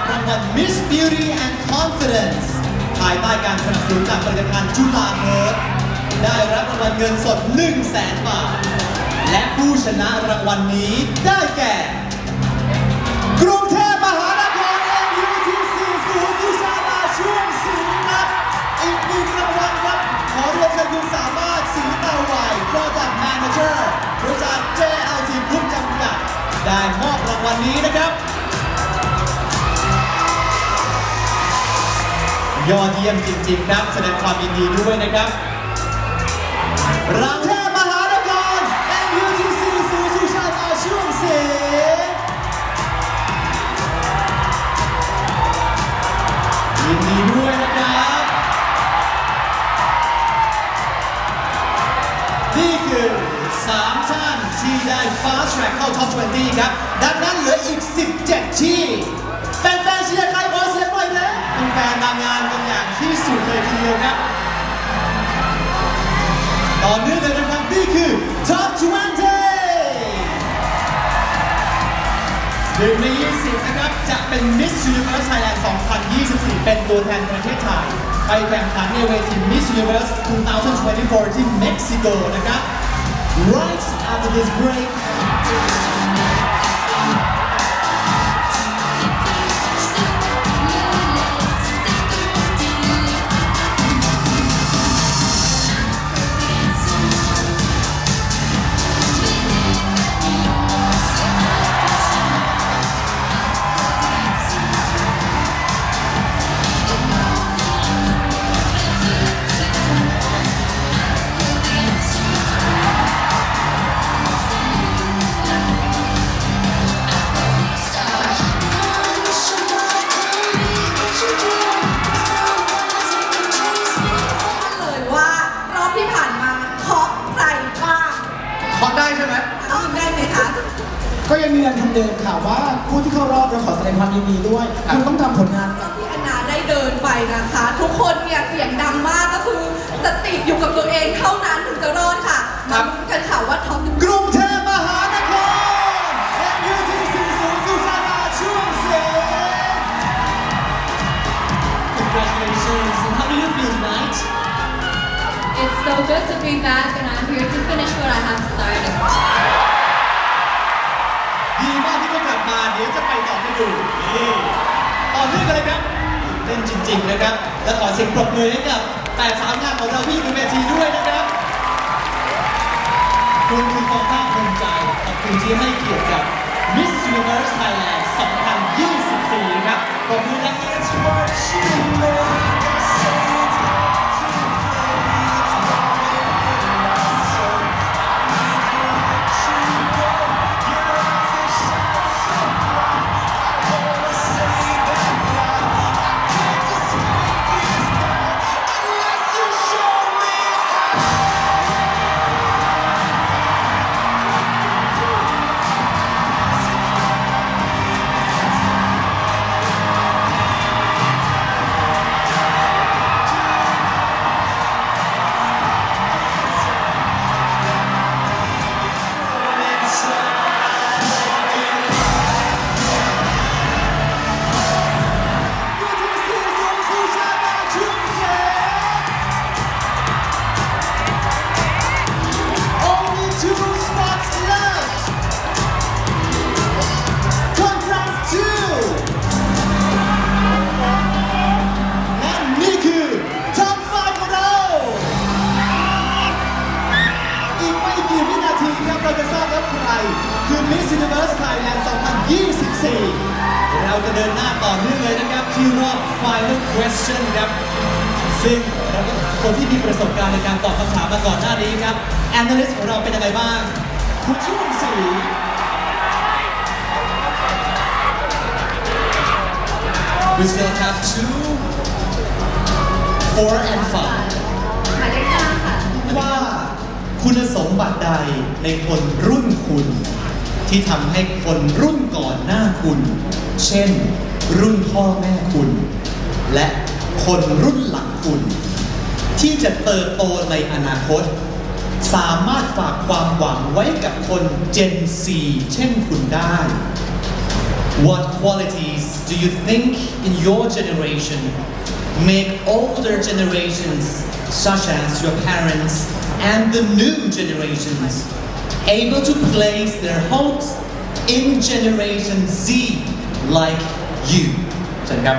รับรางวัล Miss Beauty and Confidence ภายใต้การสนับสนุนจากผลิตภัณฑ์จุฬาเฮิร์ได้รับรางวัลเงินสด 1 0 0 0 0แสนบาท และผู้ชนะรางวัลนี้ได้แก่ กรุงเทพมหานคร MUTC ศูนย์วิชาลาช่วงศิลป์ครับอีกหนึ่งรางวัลครับ ขอเรียนเชิญคุณสามารถศรีเตาไหว Product Manager บริษัท JLT Group จำกัด ได้มอบรางวัลนี้นะครับ ยอดเยี่ยมจริงๆครับแสดงความยินดีด้วยนะครับรางเท เป็น Miss Universe Thailand 2024 เป็นตัวแทนประเทศไทย ไปแข่งขันในเวที Miss Universe 2024 ที่เม็กซิโกนะครับ Right after this break ยังยืนยันคำเดิมค่ะว่าผู้ที่เข้ารอบเราขอแสดงความยินดีด้วยคุณต้องทำผลงานรอบที่อนาได้เดินไปนะคะ ทุกคนเนี่ยเสียงดังมากก็คือสติอยู่กับตัวเองเท่านั้นถึงจะรอดค่ะครัมาบ ลุ้นกันค่ะว่าท็อป กรุงเทพมหานคร MUTC ศูนย์สุชาดาช่วงเสียง Congratulations and how do you feel tonight It's so good to be back and I'm here to finish what I have started. ดีมากที่ได้กลับมาเดี๋ยวจะไปต่อให้ดูนี่ต่อเนื่องกันเลยครับเต้นจริง ๆ นะครับ และขอเสียงปรบมือให้กับแต่สามงานของเราที่อยู่ในเวทีด้วยนะครับคุณคือความภาคภูมิใจขอบคุณที่ให้เกียรติกับ Miss Universe Thailand 2024 นะครับขอบคุณ เราจะเดินหน้าต่อเนื่องเลยนะครับ ที่รอบ Final Question ครับ ซึ่งเราก็ถามคนที่มีประสบการณ์ในการตอบคำถามมาก่อนหน้านี้ครับ Analyst ของเราเป็นยังไงบ้าง คุณช่วงสี We still have two, four and five หมายเลขห้าค่ะ ว่าคุณสมบัติใดในคนรุ่นคุณ ที่ทำให้คนรุ่นก่อนหน้าคุณ เช่น รุ่นพ่อแม่คุณ และคนรุ่นหลังคุณ ที่จะเติบโตในอนาคต สามารถฝากความหวังไว้กับคน Gen Z เช่นคุณได้ What qualities do you think in your generation make older generations, such as your parents and the new generations, able to place their hopes in Generation Z like you? เชิญครับ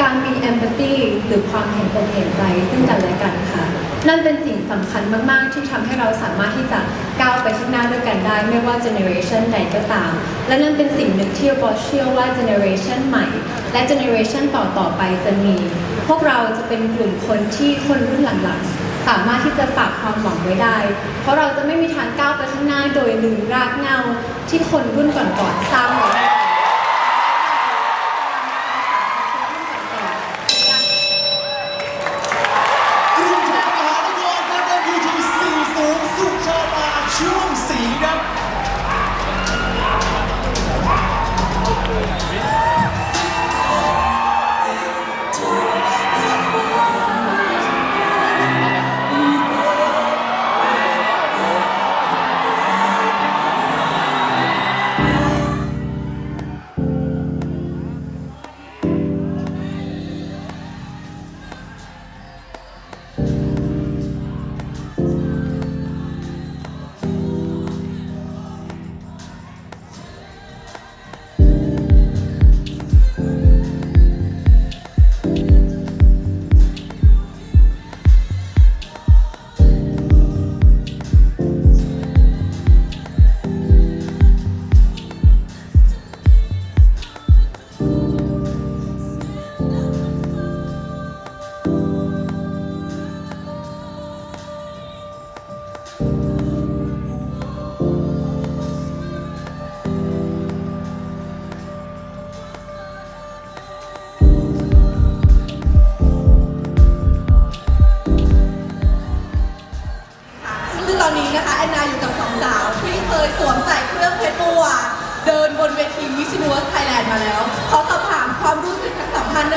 การมี empathy หรือความเห็นอกเห็นใจซึ่งกันและกันค่ะ นั่นเป็นสิ่งสำคัญมาก ๆ ที่ทำให้เราสามารถที่จะก้าวไปข้างหน้าด้วยกันได้ ไม่ว่า generation ใดก็ตาม และนั่นเป็นสิ่งหนึ่งที่บอเชื่อว่า generation ใหม่ และ generation ต่อ ๆ ไปจะมี พวกเราจะเป็นกลุ่มคนที่คนรุ่นหลัง ๆ สามารถที่จะฝากความหวังไว้ได้ เพราะเราจะไม่มีทางก้าวไปข้างหน้าโดยลืมรากเหง้าที่คนรุ่นก่อน ๆ สร้างไว้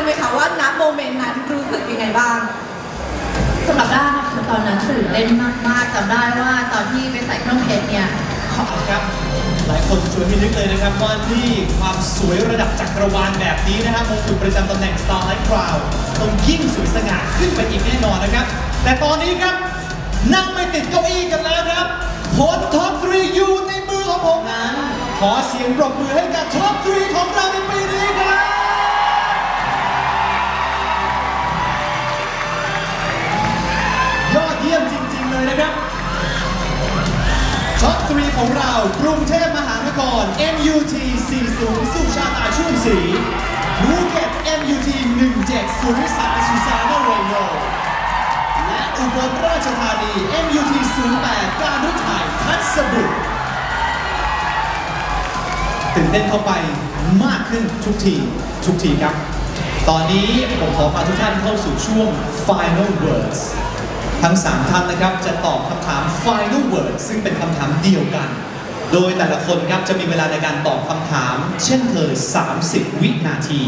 ไหมคะว่าณโมเมนต์นั้นรู้สึกยังไงบ้าง สำหรับด้านะคะตอนนั้นตื่นเต้นมากๆจำได้ว่าตอนที่ไปใส่เครื่องเพชรเนี่ยครับ หลายคนชวนให้นึกเลยนะครับว่านี่ความสวยระดับจักรวาลแบบนี้นะครับมงกุฎประจำตำแหน่ง Starlight Crown ต้องยิ่งสวยสง่าขึ้นไปอีกแน่นอนนะครับ แต่ตอนนี้ครับ นั่งไม่ติดเก้าอี้กันแล้วครับผลท็อป3อยู่ในมือของผมนั้น ขอเสียงปรบมือให้กับท็อป3ของเราในปีนี้ครับ สีภูเก็ต MUT 17สุริสาสุสานาเรโนและอุบลราชธานี MUT 08การรุไทยทัศบุตรตื่นเต้นเข้าไปมากขึ้นทุกที ทุกทีครับ ตอนนี้ผมขอพาทุกท่านเข้าสู่ช่วง Final Words ทั้ง 3 ท่านนะครับจะตอบคำถาม Final Words ซึ่งเป็นคำถามเดียวกัน โดยแต่ละคนครับจะมีเวลาในการตอบคำถาม เช่นเคย 30 วินาที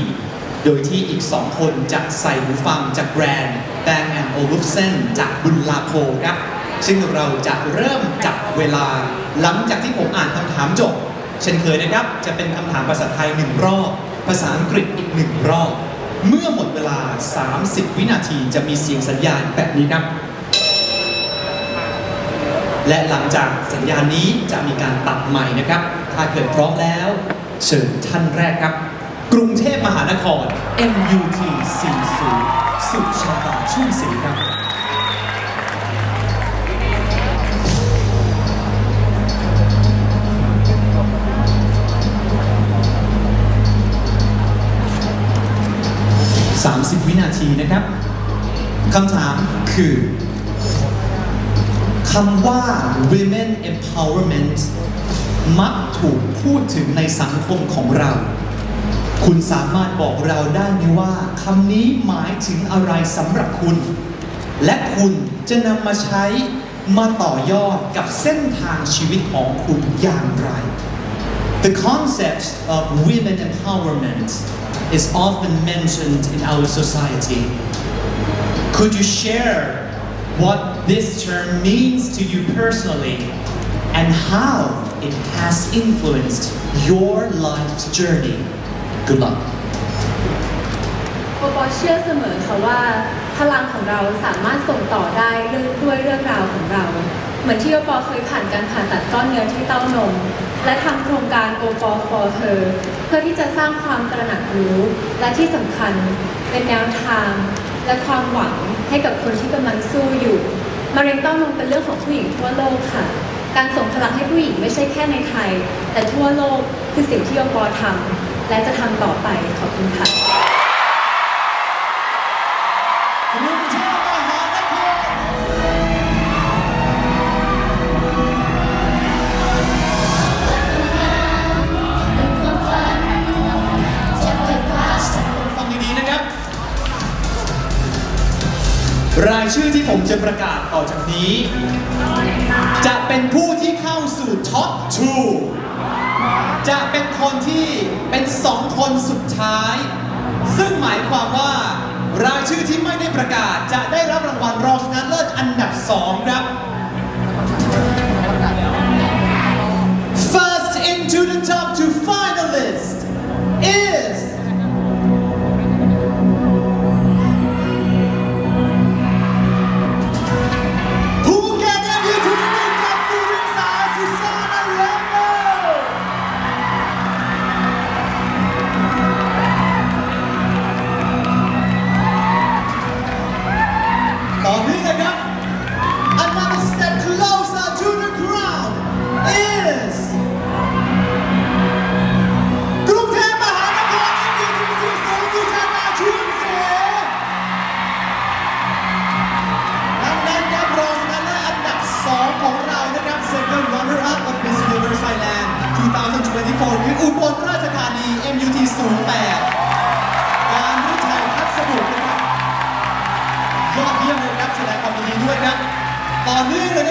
โดยที่อีก 2 คนจะใส่หูฟังจากแบรนด์ Bang Olufsen จากบุญลาโพครับ ซึ่งเราจะเริ่มจับเวลาหลังจากที่ผมอ่านคำถามจบ เช่นเคยนะครับ จะเป็นคำถามภาษาไทยหนึ่งรอบ ภาษาอังกฤษอีกหนึ่งรอบ เมื่อหมดเวลา 30 วินาทีจะมีเสียงสัญญาณแบบนี้ครับ และหลังจากสัญญาณนี้จะมีการตัดใหม่นะครับ ถ้าเกิดพร้อมแล้ว เชิญท่านแรกครับ กรุงเทพมหานคร MUT 40สุชาตาชุ่มศรีครับ30 วินาทีนะครับคำถามคือ คำว่า women empowerment มักถูกพูดถึงในสังคมของเรา คุณสามารถบอกเราได้ไหมว่าคำนี้หมายถึงอะไรสำหรับคุณ และคุณจะนำมาใช้มาต่อยอดกับเส้นทางชีวิตของคุณอย่างไร The concept of women empowerment is often mentioned in our society. Could you share what this term means to you personally and how it has influenced your life's journey? Good luck. โอปอเชื่อเสมอค่ะว่าพลังของเราสามารถส่งต่อได้ด้วยเรื่องราวของเรา เหมือนที่โอปอเคยผ่านการผ่าตัดก้อนเนื้อที่เต้านม และทำโครงการโอปอ for her เพื่อที่จะสร้างความตระหนักรู้ และที่สำคัญเป็นแนวทางและความหวัง ให้กับคนที่กำลังสู้อยู่มะเร็งเต้านมเป็นเรื่องของผู้หญิงทั่วโลกค่ะ การส่งพลังให้ผู้หญิงไม่ใช่แค่ในไทย แต่ทั่วโลกคือสิ่งที่โอปอทำและจะทำต่อไปขอบคุณค่ะ ชื่อที่ผมจะประกาศต่อจากนี้ จะเป็นผู้ที่เข้าสู่ท็อป2จะเป็นคนที่เป็นสองคนสุดท้าย ซึ่งหมายความว่ารายชื่อที่ไม่ได้ประกาศจะได้รับรางวัลรองชนะเลิศอันดับ2ครับ First into the top two finalist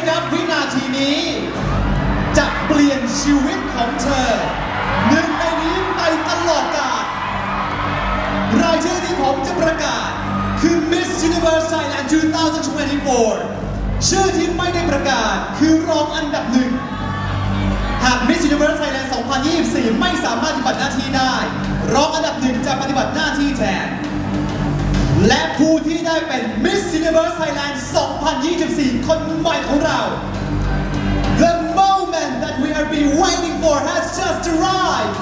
ครับวินาทีนี้ จะเปลี่ยนชีวิตของเธอหนึ่งในนี้ไปตลอดกาลรายชื่อที่ผมจะประกาศ คือ Miss Universe Thailand 2024 ชื่อที่ไม่ได้ประกาศคือรองอันดับหนึ่งหาก Miss Universe Thailand 2024 ไม่สามารถปฏิบัติหน้าที่ได้ รองอันดับหนึ่งจะปฏิบัติหน้าที่แทน และผู้ที่ได้เป็น Miss Universe Thailand 2024 คนใหม่ของเรา The moment that we have been waiting for has just arrived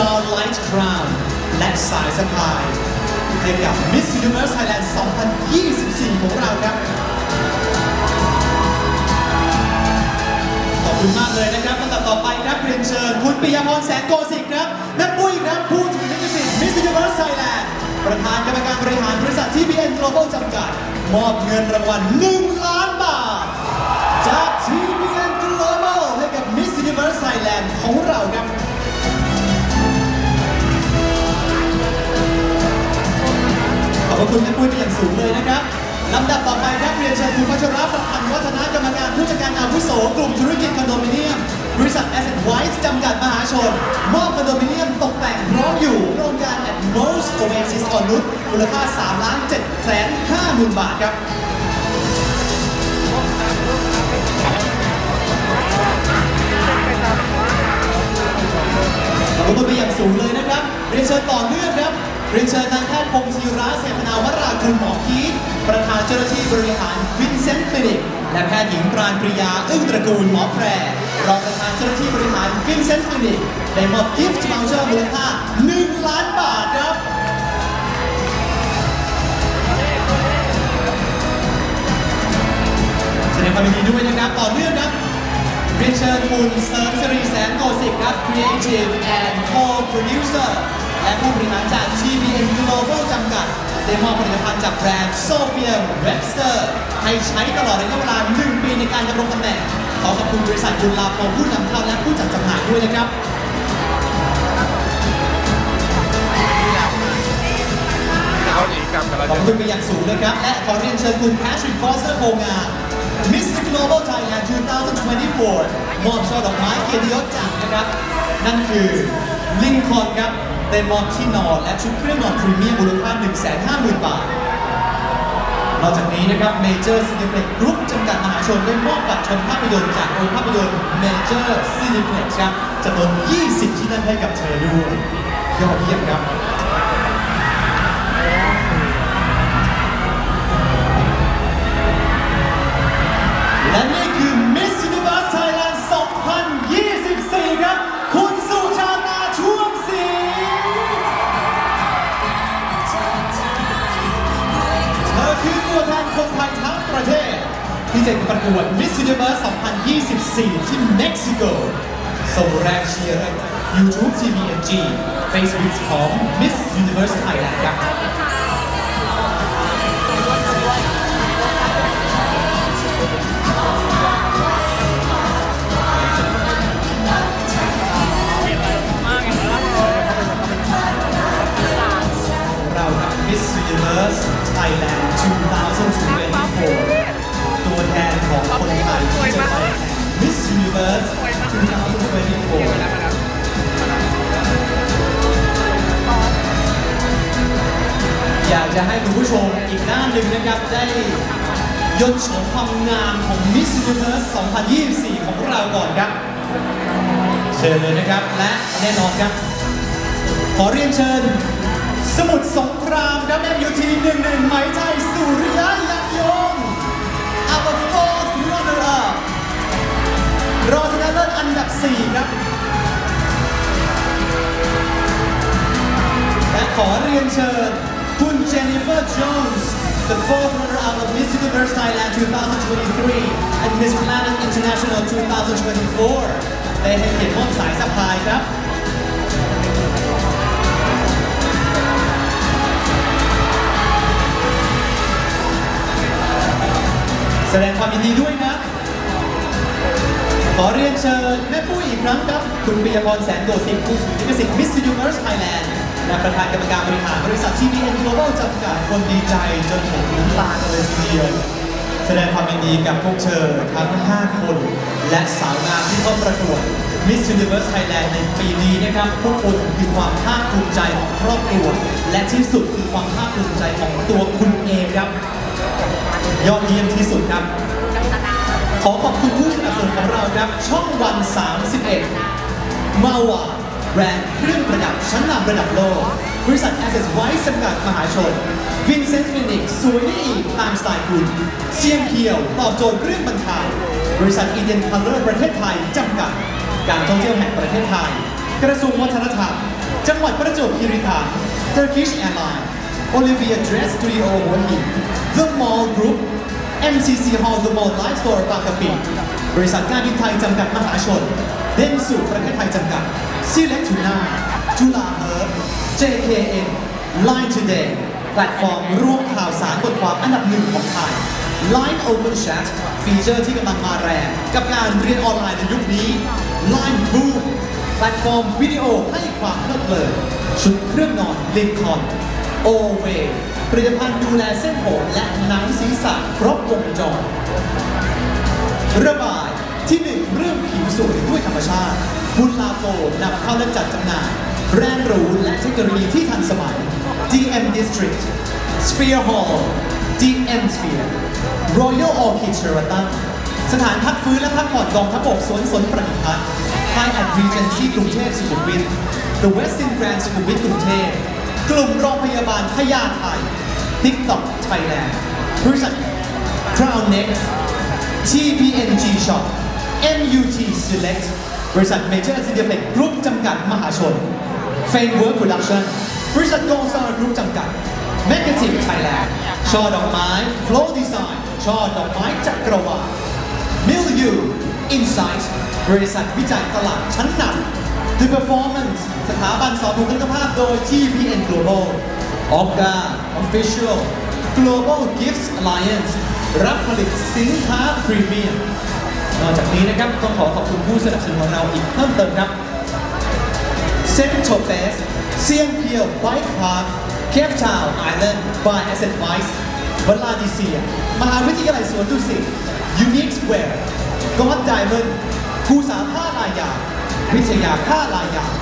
Starlight Crown และสายสะพายให้กับ Miss Universe Thailand 2024 ของเราครับ ขอบคุณมากเลยนะครับลำดับต่อไปครับเรียนเชิญ คุณปิยพรแสนโกสิกครับแม่ปุ้ยครับผู้ถือลิขสิทธิ์ Miss Universe Thailand ประธานกรรมการบริหารบริษัท TBN Global จำกัด มอบเงินรางวัล 1 ล้านบาท จาก TBN Global ให้กับ Miss Universe Thailand ของเราครับ พระคุณแม่ปุ้ยเป็นอย่างสูงเลยนะครับลำดับต่อไปครับเรียนเชิญคุณพัชรประพันธ์วัฒนากรรมการผู้จัดการอาวุโสกลุ่มธุรกิจคอนโดมิเนียม บริษัท Asset Wise จำกัดมหาชน มอบคอนโดมิเนียมตกแต่งพร้อมอยู่ โครงการ At Most Oasis ออนุชมูลค่า3ล้าน7แสน5หมื่นบาทครับขอบคุณไปอย่างสูงเลยนะครับ เรียนเชิญต่อเนื่องครับ เรียนเชิญนายแพทย์พงศ์ธีระเสพนาวราคุณหมอพีทประธานเจ้าหน้าที่บริหารวินเซนต์คลินิก และแพทย์หญิงปราณปริยาอึ้งตระกูลหมอแพรรองประธานเจ้าหน้าที่บริหารวินเซนต์คลินิก ได้มอบกิฟต์ว o วเชอร์มูลค่า1ล้านบาทครับแสดงความยินดีด้วยนะครับ ต่อเนื่องครับเรียนเชิญคุณเสริมสิริแสนโกสิกครับ Creative and Co-Producer และผู้บริหารจาก TBN Global จำกัด ได้มอบผลิตภัณฑ์จากแบรนด์ Sophia Webster ให้ใช้ตลอดระยะเวลา 1 ปีในการดำรงตำแหน่ง ขอขอบคุณบริษัทยุนลาโพผู้นำเข้าและผู้จัดจำหน่ายด้วยนะครับเขาหนีกลับกันแล้วขอบคุณไปอย่างสูงเลยครับ และขอเรียนเชิญคุณแพทริกฟอสเตอร์โพงาม Mr. Global Thailand 2024 มอบช่อดอกไม้เกียรติยศจากนะครับ นั่นคือลิงคอนครับ ได้มอบที่นอนและชุดเครื่องนอนพรีเมียมมูลค่า 150,000 บาท นอกจากนี้นะครับเมเจอร์ซีนิเพ็กกรุ๊ปจำกัดมหาชนได้มอบบัตรชมภาพยนตร์จากโรงภาพยนตร์เมเจอร์ซีนิเพ็กครับจำนวน 20 ที่นั่งให้กับเธอด้วยยอดเยี่ยมครับ ที่จะประกวด Miss Universe 2024 ที่เม็กซิโกส่งแรงเชียร์ YouTube TVNG Facebook ของ Miss Universe Thailand ครับ 2024 ของเราก่อนครับ เชิญเลยนะครับ และแน่นอนครับ ขอเรียนเชิญ สมุทรสงครามครับ MUT 11ไหมไทยสุริยะยักยง Our fourth runner up รอชนะเลิศอันดับ 4 ครับ และขอเรียนเชิญ คุณเจนนิเฟอร์ Jones the fourth runner up of Miss Universe Thailand 2023 and Miss Planet International 2024 ได้ให้เกียรติมอบสายสะพายครับ แสดงความยินดีด้วยนะ ขอเรียนเชิญแม่ปุ้ยอีกครั้งครับ คุณปิยพรแสนโดสิงผู้ถือลิขสิทธิ์ Miss Universe Thailand และประธานกรรมการบริหารบริษัท TBN Global จำกัดคนดีใจจนผมน้ำตากันเลยทีเดียวแสดงความยินดีกับพวกเธอทั้ง 5 คน และสาวงามที่เข้าประกวด Miss Universe Thailand ในปีนี้นะครับ พวกคุณคือความภาคภูมิใจของครอบครัว และที่สุดคือความภาคภูมิใจของตัวคุณเองครับ ยอดเยี่ยมที่สุดครับ ขอขอบคุณผู้สนับสนุนของเราครับ ช่องวัน 31 มาวา แบรนด์เครื่องประดับชั้นนำระดับโลก บริษัท Access Wise จำกัดมหาชน Vincent Clinic สวยได้อีกตามสไตล์คุณเซียมเคียว ตอบโจทย์เรื่องบรรเทาบริษัท Indian Color ประเทศไทยจำกัด การท่องเที่ยวแห่งประเทศไทย กระทรวงวัฒนธรรม จังหวัดประจวบคีรีขันธ์ Turkish Airlines Olivia Dress Studio หัวหิน The Mall Group MCC Hall The Mall Life Store บางกะปิบริษัทการบินไทยจำกัดมหาชน เดนสุประเทศไทยจำกัดซีเล็กทูน่าจุฬาเฮิร์บ JKN Line Today แพลตฟอร์มร่วมข่าวสารบทความอันดับหนึ่งของไทย Line Open Chat ฟีเจอร์ที่กำลังมาแรงกับการเรียนออนไลน์ในยุคนี้ Line Boom แพลตฟอร์มวิดีโอให้ความเพลิดเพลินชุดเครื่องนอนลินคอนโอเวผลิตภัณฑ์ดูแลเส้นผมและหนังศีรษะครบวงจรระบายที่หนึ่ง สวยด้วยธรรมชาติบุญลาโฟนำเข้าและจัดจำหน่ายแบรนด์หรูและเทคโนโลยีที่ทันสมัย DM District Sphere Hall DM Sphere Royal Orchid Sheraton สถานพักฟื้นและพักผ่อนกองทัพบกสวนสนประดิพัฒน์ High at Regency กรุงเทพสุขุมวิท The Westin Grand สุขุมวิทกรุงเทพกลุ่มโรงพยาบาลพญาไท TikTok Thailand บริษัท Crown Next TPNG Shop MUT Select บริษัท Major Cineplex Group จำกัดมหาชน Fame Work Production บริษัท g o s a r Group จำกัด m a g a t i v Thailand ช่อดอกไม้ Flow Design ช่อดอกไม้จักรวาล Milieu Insight บริษัทวิจัยตลาดชั้นนำ The Performance สถาบันสอนบุคลิกภาพโดย TPN Global Orga Official Global Gifts Alliance รับผลิตสินค้าพรีเมียม นอกจากนี้นะครับต้องขอขอบคุณผู้สนับสนุนของเราอีกเพิ่มเติมครับเซนโชเปสเซียงเพียวไบค์พาร์คเคปทาวน์ไอแลนด์บายแอสเซทไวส์วลาดิเซีย มหาวิทยาลัยสวนดุสิตยูนิคสแควร์กอดไดมอนด์ภูสาผ้าลายยา วิทยาผ้าลายยาง